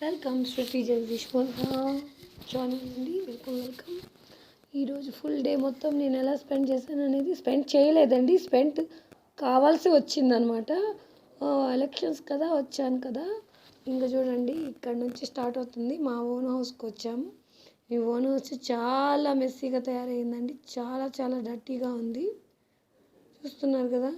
Welcome Shruti Jagadish join అండి welcome welcome ఈరోజు full day మొత్తం నేను ఎలా స్పెండ్ చేశాను అనేది స్పెండ్ చేయలేదండి. స్పెండ్ కావాల్సి వచ్చిందనమాట ఎలక్షన్స్ కదా వచ్చాను కదా. ఇంకా చూడండి ఇక్కడ నుంచి స్టార్ట్ అవుతుంది. మా ఓన్ హౌస్కి వచ్చాము. ఈ ఓన్ హౌస్ చాలా మెస్సీగా తయారైందండి. చాలా చాలా డర్టీగా ఉంది. చూస్తున్నారు కదా.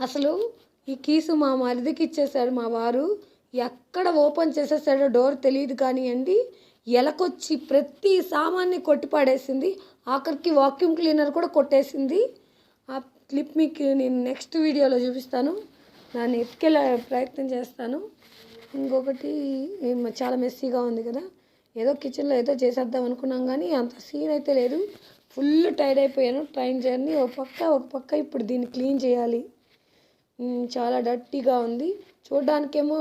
అసలు ఈ కీసు మా మరిదికి ఇచ్చేసాడు మా వారు. ఎక్కడ ఓపెన్ చేసేసాడో డోర్ తెలియదు కానివ్వండి ఎలకొచ్చి ప్రతి సామాన్ని కొట్టిపాడేసింది. ఆఖరికి వాక్యూమ్ క్లీనర్ కూడా కొట్టేసింది. ఆ క్లిప్ మీకు నేను నెక్స్ట్ వీడియోలో చూపిస్తాను. దాన్ని ఎత్తుకెళ్ళే ప్రయత్నం చేస్తాను. ఇంకొకటి చాలా మెస్సీగా ఉంది కదా. ఏదో కిచెన్లో ఏదో చేసేద్దాం అనుకున్నాం కానీ అంత సీన్ అయితే లేదు. ఫుల్ టైర్డ్ అయిపోయాను. ట్రైన్ జర్నీ ఒక పక్క ఒక పక్క ఇప్పుడు దీన్ని క్లీన్ చేయాలి. చాలా డర్టీగా ఉంది. చూడ్డానికేమో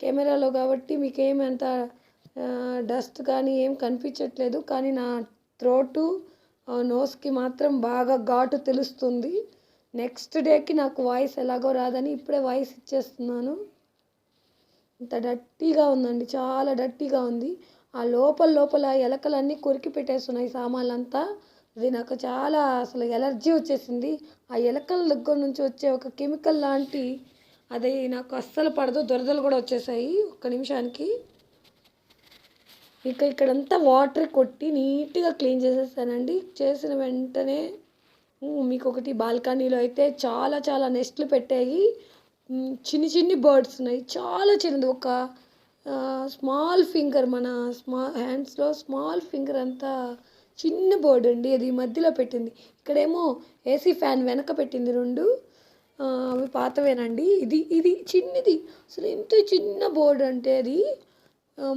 కెమెరాలో కాబట్టి మీకేం అంత డస్ట్ కానీ ఏం కనిపించట్లేదు. కానీ నా త్రోటు నోస్కి మాత్రం బాగా ఘాటు తెలుస్తుంది. నెక్స్ట్ డేకి నాకు వాయిస్ ఎలాగో రాదని ఇప్పుడే వాయిస్ ఇచ్చేస్తున్నాను. ఇంత డర్టీగా ఉందండి చాలా డర్టీగా ఉంది. ఆ లోపల లోపల ఎలకలన్నీ కొరికి పెట్టేస్తున్నాయి సామాన్లంతా. అది నాకు చాలా అసలు ఎలర్జీ వచ్చేసింది. ఆ ఎలకల దగ్గర నుంచి వచ్చే ఒక కెమికల్ లాంటి అది నాకు అస్సలు పడదు దురదలు కూడా వచ్చేసాయి. ఒక్క నిమిషానికి. ఇక ఇక్కడంతా వాటర్ కొట్టి నీట్గా క్లీన్ చేసేసానండి. చేసిన వెంటనే మీకు ఒకటి బాల్కనీలో అయితే చాలా చాలా నెస్ట్లు పెట్టాయి. చిన్ని చిన్ని బర్డ్స్ ఉన్నాయి. చాలా చిన్నది. ఒక స్మాల్ ఫింగర్ మన స్మా హ్యాండ్స్లో స్మాల్ ఫింగర్ అంతా చిన్న బర్డ్ అండి. అది మధ్యలో పెట్టింది. ఇక్కడేమో ఏసీ ఫ్యాన్ వెనక పెట్టింది రెండు. అవి పాతవేనండి. ఇది ఇది చిన్నది. అసలు ఎంత చిన్న బోర్డు అంటే అది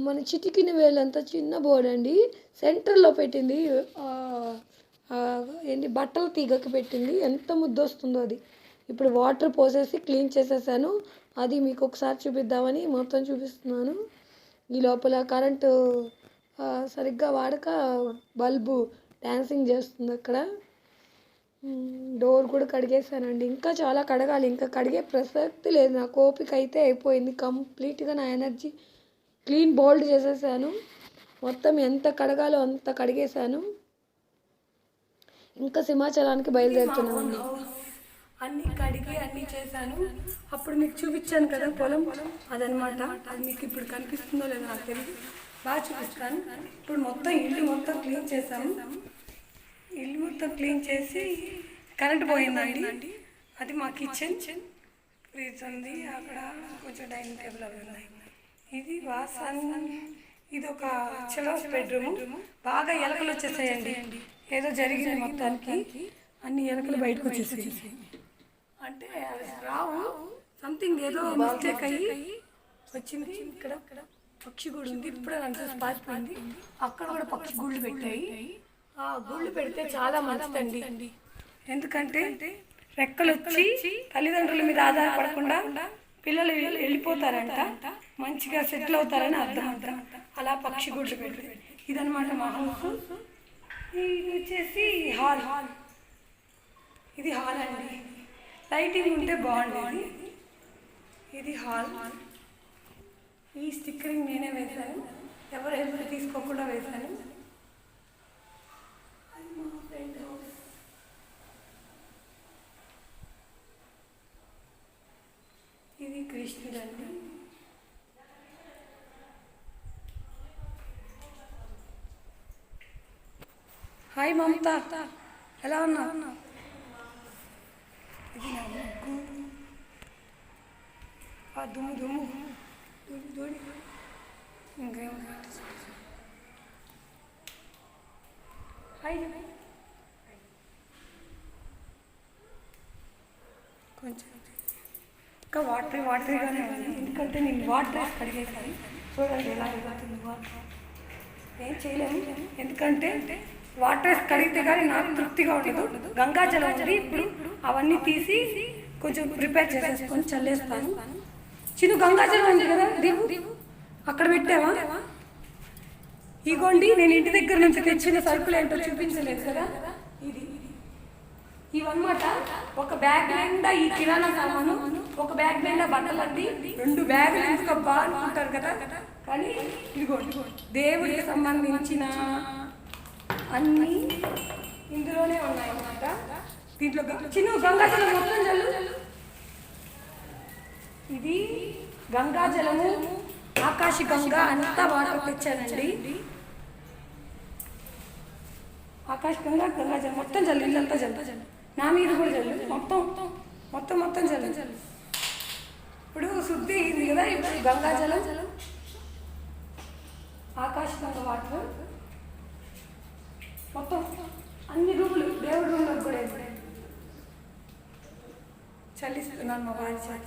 మన చిటికిన వేలంత చిన్న బోర్డు అండి. సెంటర్లో పెట్టింది ఏంటి బట్టల తీగకి పెట్టింది. ఎంత ముద్ద వస్తుందో అది. ఇప్పుడు వాటర్ పోసేసి క్లీన్ చేసేసాను. అది మీకు ఒకసారి చూపిద్దామని మొత్తం చూపిస్తున్నాను. ఈ లోపల కరెంటు సరిగ్గా వాడక బల్బు డ్యాన్సింగ్ చేస్తుంది అక్కడ. డోర్ కూడా కడిగేసానండి ఇంకా చాలా కడగాలి. ఇంకా కడిగే ప్రసక్తి లేదు. నా కోపిక అయితే అయిపోయింది. కంప్లీట్గా నా ఎనర్జీ క్లీన్ బోల్డ్ చేసేసాను. మొత్తం ఎంత కడగాలో అంత కడిగేశాను. ఇంకా సింహాచలానికి బయలుదేరుతున్నామండి అన్నీ కడిగి అన్నీ చేశాను. అప్పుడు మీకు చూపించాను కదా పొలం? అదనమాట అది మీకు ఇప్పుడు కనిపిస్తుందో లేదో నాకు తెలియదు బాగా చూపిస్తాను. ఇప్పుడు మొత్తం ఇల్లు మొత్తం క్లీన్ చేశాము. ఇల్లు మొత్తం క్లీన్ చేసి కరెంట్ పోయిందండి. అది మా కిచెన్. ఫ్రిడ్జ్ ఉంది. అక్కడ కొంచెం డైనింగ్ టేబుల్ అవి ఉన్నాయి. ఇది వాసన్. ఇది ఒక చిల్డ్రన్స్ బెడ్రూమ్ బాగా ఎలకలు వచ్చేసాయండి. ఏదో జరిగింది మొత్తానికి. అన్ని ఎలకలు బయటకు వచ్చేసాయి. అంటే రావు సంథింగ్ ఏదో మిస్టేక్ అయ్యి వచ్చింది. ఇక్కడ పక్షి గుడి ఉంది. ఇప్పుడే నన్ను పారిపోయింది. అక్కడ కూడా పక్షి గుళ్ళు పెట్టాయి. గుళ్ళు పెడితే చాలా మంచిదండి. ఎందుకంటే రెక్కలు వచ్చి తల్లిదండ్రుల మీద ఆధారపడకుండా పిల్లలు వెళ్ళిపోతారంట. మంచిగా సెటిల్ అవుతారని అర్థం అంట. అలా పక్షి గుడ్లు పెట్టి ఇదనమాట మా హౌస్. ఇది వచ్చేసి హాల్ హాల్. ఇది హాల్ అండి. లైటింగ్ ఉంటే బాగుండేది. ఇది హాల్. ఈ స్టిక్కరింగ్ నేనే వేశాను. ఎవరు హెల్ప్ తీసుకోకుండా వేశాను అది మా ఫ్రెండ్ హౌస్ ఇది కృష్ణుడు అండి హాయ్ మమత ఎలా ఉన్నావు ఇది నా ముగ్గు ఆ దుమ్ము దుమ్ము దూడి దూడి ఇంకేం హాయ్ కొంచెం ఇంకా వాటర్ వాటరీగానే ఉంది. ఎందుకంటే నేను వాటర్ వేసి కడిగేసాను. చూడండి ఎలా అయిపోతుంది వాటర్ ఏం చేయలేము. ఎందుకంటే వాటర్ వేసి కడిగితే కానీ నాకు తృప్తిగా ఉండదు. గంగాజలం ఉంది. ఇప్పుడు అవన్నీ తీసి కొంచెం ప్రిపేర్ చేసేసుకొని చల్లేస్తాను. చిన్న గంగాజలం ఉంది కదా దీవు అక్కడ పెట్టావా? ఇగోండి నేను ఇంటి దగ్గర నుంచి తెచ్చిన సరుకులు ఏంటో చూపించలేదు కదా. ఇది. ఇవన్నమాట ఒక బ్యాగ్ నిండా ఈ కిరాణా సామాను. ఒక బ్యాగ్ నిండా బట్టలు అండి రెండు బ్యాగులు ఎందుకబ్బా అనుకుంటారు కదా. కానీ ఇదిగోండి దేవుడికి సంబంధించిన అన్నీ ఇందులోనే ఉన్నాయి అన్నమాట దీంట్లో చిన్న గంగాజలం మొత్తం జల్లు ఇది గంగాజలము ఆకాశ గంగా అంతా వాటర్ తెచ్చానండి. ఆకాశ గంగా గంగాజలం మొత్తం జల్లు ఇల్లంతా జల్లు నా మీద కూడా జల్లు మొత్తం మొత్తం మొత్తం జల్లు ఇప్పుడు శుద్ధి అయింది కదా ఇప్పుడు గంగాజలం ఆకాశ గంగ వాటర్. మొత్తం అన్ని రూములు దేవుడి రూమ్లకు కూడా వేసాడు చల్లిస్తున్నాను మా వారి చేత.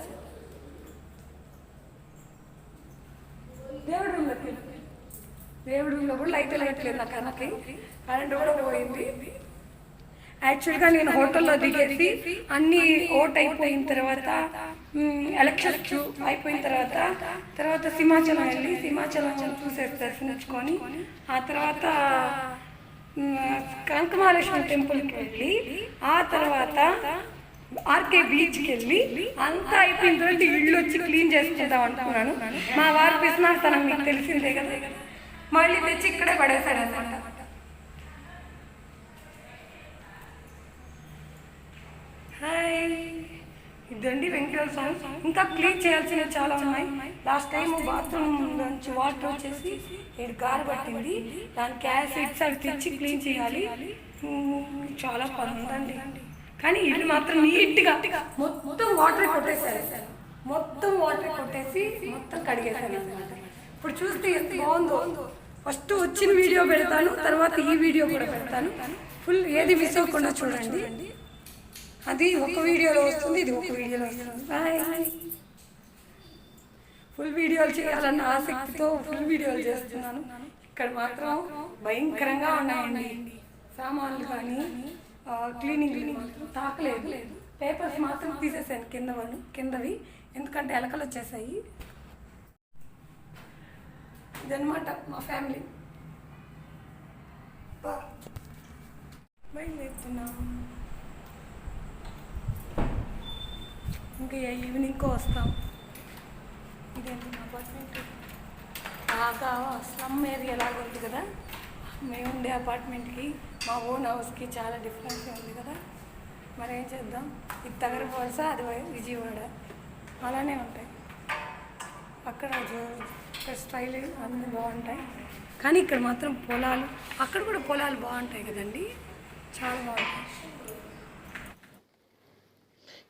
దేవుడి రూమ్లోకి దేవుడి రూమ్లో కూడా లైట్ లైట్ లేదు నాకు కనకి కరెంట్ కూడా పోయింది. యాక్చువల్గా నేను హోటల్లో దిగేసి అన్ని ఓట్ అయిపోయిన తర్వాత ఎలక్షన్స్ అయిపోయిన తర్వాత తర్వాత సింహాచలం వెళ్ళి సింహాచలం చూసేసి దర్శించుకొని ఆ తర్వాత కనకమహాలక్ష్మి టెంపుల్కి వెళ్ళి ఆ తర్వాత ఆర్కే బీచ్కి వెళ్ళి అంతా అయిపోయిన తర్వాత ఇళ్ళు వచ్చి క్లీన్ చేసుకుందాం అనుకున్నాను. మా వారి పిసినార్తనం మీకు తెలిసిందే కదా. మళ్ళీ తెచ్చి ఇక్కడే పడేశారు అనమాట ఇదండి స్వామి ఇంకా క్లీన్ చేయాల్సినవి చాలా ఉన్నాయి. లాస్ట్ టైం బాత్రూమ్ నుంచి వాటర్ వచ్చేసి ఇది గారు పట్టింది. దానికి యాసిడ్స్ అవి తెచ్చి క్లీన్ చేయాలి. చాలా పని ఉందండి. కానీ ఇల్లు మాత్రం నీట్గా మొత్తం వాటర్ కొట్టేశారు. మొత్తం వాటర్ కొట్టేసి మొత్తం కడిగేశాను అనమాట ఇప్పుడు చూస్తే ఎంత బాగుందో. ఫస్ట్ వచ్చిన వీడియో పెడతాను తర్వాత ఈ వీడియో కూడా పెడతాను. ఫుల్ ఏది మిస్ అవ్వకుండా చూడండి. అది ఒక వీడియోలో వస్తుంది ఇది ఒక వీడియోలో వస్తుంది. బాయ్ ఫుల్ వీడియోలు చేయాలన్న ఆసక్తితో ఫుల్ వీడియోలు చేస్తున్నాను. ఇక్కడ మాత్రం భయంకరంగా ఉన్నాయండి. సామాన్లు కానీ క్లీనింగ్ తాకలేదు. పేపర్స్ మాత్రం తీసేసాను కింద వాళ్ళు కిందవి. ఎందుకంటే ఎలకలు వచ్చేసాయి. ఇదనమాట మా ఫ్యామిలీ బయలుదేరుతున్నాం ఇంకా ఈవినింగ్కో వస్తాం? ఇదేంటి మా అపార్ట్మెంట్ బాగా స్లమ్ ఏరియా లాగా ఉంది కదా. మేము ఉండే అపార్ట్మెంట్కి మా ఓన్ హౌస్కి చాలా డిఫరెన్స్ ఉంది కదా. మరి ఏం చేద్దాం? ఇది తగర వలస అది విజయవాడ. అలానే ఉంటాయి. అక్కడ ఇక్కడ స్టైల్ అన్నీ బాగుంటాయి. కానీ ఇక్కడ మాత్రం పొలాలు అక్కడ కూడా పొలాలు బాగుంటాయి కదండి. చాలా బాగుంటాయి.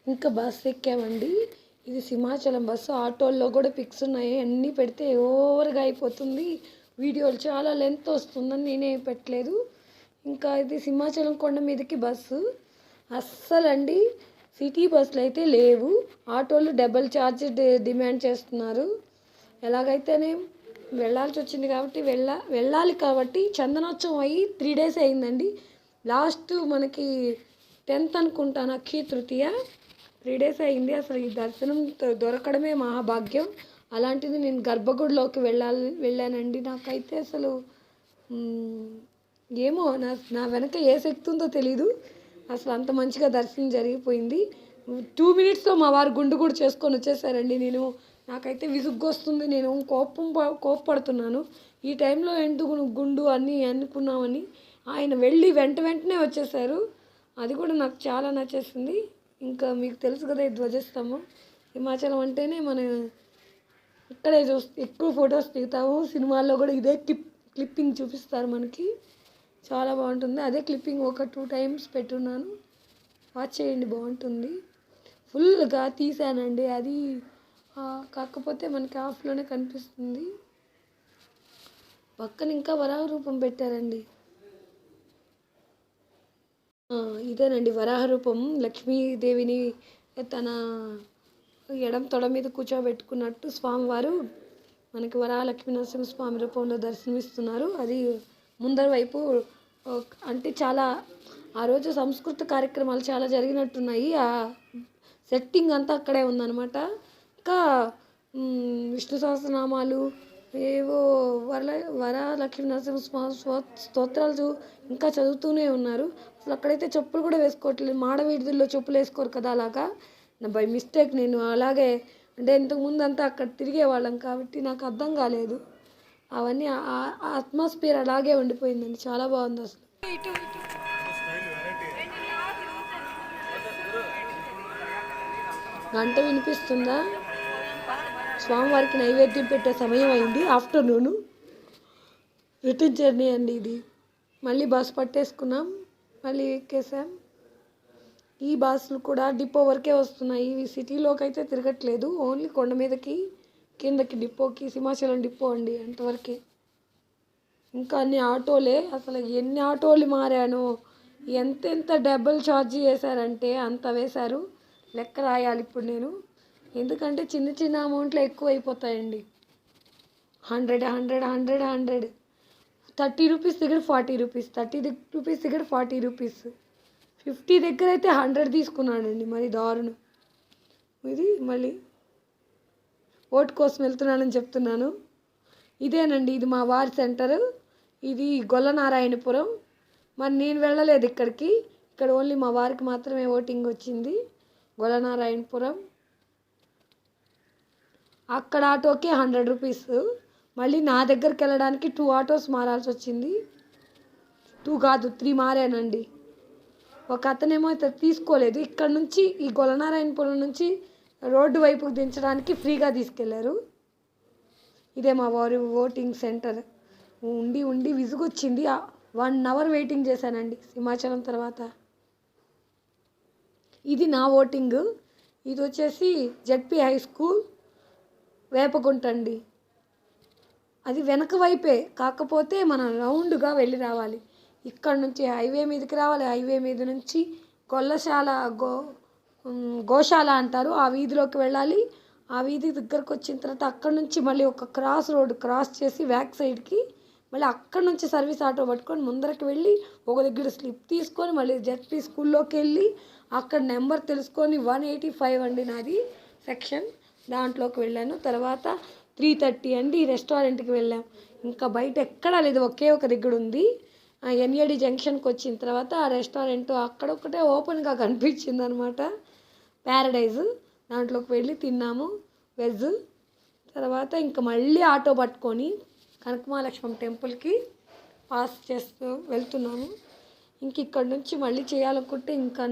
ఇంకా బస్సు ఎక్కామండి. ఇది సింహాచలం బస్సు ఆటోల్లో కూడా పిక్స్ ఉన్నాయి. అన్నీ పెడితే ఓవర్గా అయిపోతుంది. వీడియోలు చాలా లెంత్ వస్తుందని నేనే పెట్టలేదు. ఇంకా ఇది సింహాచలం కొండ మీదకి బస్సు అస్సలండి సిటీ బస్సులు అయితే లేవు. ఆటోలు డబల్ ఛార్జ్ డిమాండ్ చేస్తున్నారు. ఎలాగైతేనే వెళ్ళాల్సి వచ్చింది కాబట్టి వెళ్ళ వెళ్ళాలి కాబట్టి చందనోత్సవం అయ్యి త్రీ డేస్ అయిందండి. లాస్ట్ మనకి టెన్త్ అనుకుంటాను అక్షయ తృతీయ. త్రీ డేస్ అయింది. అసలు ఈ దర్శనం దొరకడమే మహాభాగ్యం. అలాంటిది నేను గర్భగుడిలోకి వెళ్ళాలి వెళ్ళానండి. నాకైతే అసలు ఏమో నా నా వెనక ఏ శక్తి ఉందో తెలీదు. అసలు అంత మంచిగా దర్శనం జరిగిపోయింది. టూ మినిట్స్లో మా వారు గుండు కూడా చేసుకొని వచ్చేసారండి. నేను నాకైతే విసుగ్గొస్తుంది నేను కోపం ప- కోప్పడుతున్నాను. ఈ టైంలో ఎందుకు నువ్వు గుండు అన్నీ అనుకున్నామని ఆయన వెళ్ళి వెంట వెంటనే వచ్చేసారు. అది కూడా నాకు చాలా నచ్చేసింది. ఇంకా మీకు తెలుసు కదా ఈ ధ్వజస్తంభం. హిమాచలం అంటేనే మన ఇక్కడే చూ ఎక్కువ ఫొటోస్ దిగుతాము. సినిమాల్లో కూడా ఇదే క్లిప్ క్లిప్పింగ్ చూపిస్తారు మనకి. చాలా బాగుంటుంది. అదే క్లిప్పింగ్ ఒక టూ టైమ్స్ పెట్టున్నాను. వాచ్ చేయండి బాగుంటుంది. ఫుల్గా తీసానండి అది కాకపోతే మనకి ఆఫ్లోనే కనిపిస్తుంది. పక్కన ఇంకా వరాహ రూపం పెట్టారండి. ఇదేనండి వరాహ రూపం. లక్ష్మీదేవిని తన ఎడం తొడ మీద కూర్చోబెట్టుకున్నట్టు స్వామివారు మనకి వరాలక్ష్మీ లక్ష్మీనరసింహ స్వామి రూపంలో దర్శనమిస్తున్నారు. అది ముందర వైపు అంటే చాలా ఆ రోజు సంస్కృత కార్యక్రమాలు చాలా జరిగినట్టున్నాయి. ఆ సెట్టింగ్ అంతా అక్కడే ఉందన్నమాట. ఇంకా విష్ణు సహస్రనామాలు ఏవో వర లక్ష్మీ నరసింహ స్వామి స్వ- స్తోత్రాలు ఇంకా చదువుతూనే ఉన్నారు. అసలు అక్కడైతే చెప్పులు కూడా వేసుకోవట్లేదు. మాడ వీధుల్లో చెప్పులు వేసుకోరు కదా అలాగా? నా బై మిస్టేక్ నేను అలాగే అంటే ఇంతకుముందు అంతా అక్కడ తిరిగేవాళ్ళం కాబట్టి నాకు అర్థం కాలేదు. అవన్నీ అట్మాస్ఫియర్ అలాగే ఉండిపోయిందండి. చాలా బాగుంది అసలు. గంట వినిపిస్తుందా? స్వామివారికి నైవేద్యం పెట్టే సమయం అయింది. ఆఫ్టర్నూను. రిటర్న్ జర్నీ అండి ఇది. మళ్ళీ బస్ పట్టేసుకున్నాం. మళ్ళీ ఎక్కేసాం ఈ బస్సులు కూడా డిపో వరకే వస్తున్నాయి. ఇవి సిటీలోకి అయితే తిరగట్లేదు. ఓన్లీ కొండ మీదకి కిందకి డిపోకి సింహాచలం డిపో అండి అంతవరకే. ఇంకా అన్ని ఆటోలే. అసలు ఎన్ని ఆటోలు మారానో ఎంతెంత డబ్బులు ఛార్జ్ చేశారంటే అంత వేశారు. లెక్క రాయాలి ఇప్పుడు నేను. ఎందుకంటే చిన్న చిన్న అమౌంట్లో ఎక్కువ అయిపోతాయండి hundred hundred hundred hundred. Thirty rupees దగ్గర ఫార్టీ రూపీస్ థర్టీ రూపీస్ దగ్గర ఫార్టీ రూపీస్. ఫిఫ్టీ దగ్గర అయితే హండ్రెడ్ తీసుకున్నాడండి మరి దారుణం. ఇది మళ్ళీ ఓటు కోసం వెళ్తున్నానని చెప్తున్నాను. ఇదేనండి ఇది మా వారి సెంటరు. ఇది గొల్లనారాయణపురం. మరి నేను వెళ్ళలేదు ఇక్కడికి. ఇక్కడ ఓన్లీ మా వారికి మాత్రమే ఓటింగ్ వచ్చింది. గొల్లనారాయణపురం. అక్కడ ఆటోకి హండ్రెడ్ రూపీస్. మళ్ళీ నా దగ్గరికి వెళ్ళడానికి టూ ఆటోస్ మారాల్సి వచ్చింది. టూ కాదు త్రీ మారానండి. ఒక అతనేమో అయితే తీసుకోలేదు. ఇక్కడ నుంచి ఈ గొలనారాయణపురం నుంచి రోడ్డు వైపుకు దించడానికి ఫ్రీగా తీసుకెళ్ళారు. ఇదే మా వారి ఓటింగ్ సెంటర్. ఉండి ఉండి విసుగొచ్చింది. వన్ అవర్ వెయిటింగ్ చేశానండి సింహాచలం తర్వాత. ఇది నా ఓటింగ్. ఇది వచ్చేసి జెడ్పి హై స్కూల్ వేపగుంట అండి. అది వెనక వైపే కాకపోతే మనం రౌండ్గా వెళ్ళి రావాలి. ఇక్కడ నుంచి హైవే మీదకి రావాలి. హైవే మీద నుంచి గొల్లశాల గో గోశాల అంటారు. ఆ వీధిలోకి వెళ్ళాలి. ఆ వీధి దగ్గరకు వచ్చిన తర్వాత అక్కడ నుంచి మళ్ళీ ఒక క్రాస్ రోడ్ క్రాస్ చేసి బ్యాక్ సైడ్కి మళ్ళీ అక్కడ నుంచి సర్వీస్ ఆటో పట్టుకొని ముందరకి వెళ్ళి ఒక దగ్గర స్లిప్ తీసుకొని మళ్ళీ జెడ్పీ స్కూల్లోకి వెళ్ళి అక్కడ నెంబర్ తెలుసుకొని వన్ ఎయిటీ ఫైవ్ అండి నాది సెక్షన్. దాంట్లోకి వెళ్ళాను. తర్వాత త్రీ థర్టీ అండి ఈ రెస్టారెంట్కి వెళ్ళాం. ఇంకా బయట ఎక్కడా లేదు ఒకే ఒక దగ్గర ఉంది. ఎన్ఏడి జంక్షన్కి వచ్చిన తర్వాత ఆ రెస్టారెంట్ అక్కడ ఓపెన్గా కనిపించింది అనమాట ప్యారడైజ్. దాంట్లోకి వెళ్ళి తిన్నాము వెజ్. తర్వాత ఇంకా మళ్ళీ ఆటో పట్టుకొని కనకమహాలక్ష్మి టెంపుల్కి పాస్ చేస్తూ వెళ్తున్నాము. ఇంక ఇక్కడ నుంచి మళ్ళీ చేయాలనుకుంటే ఇంకా నా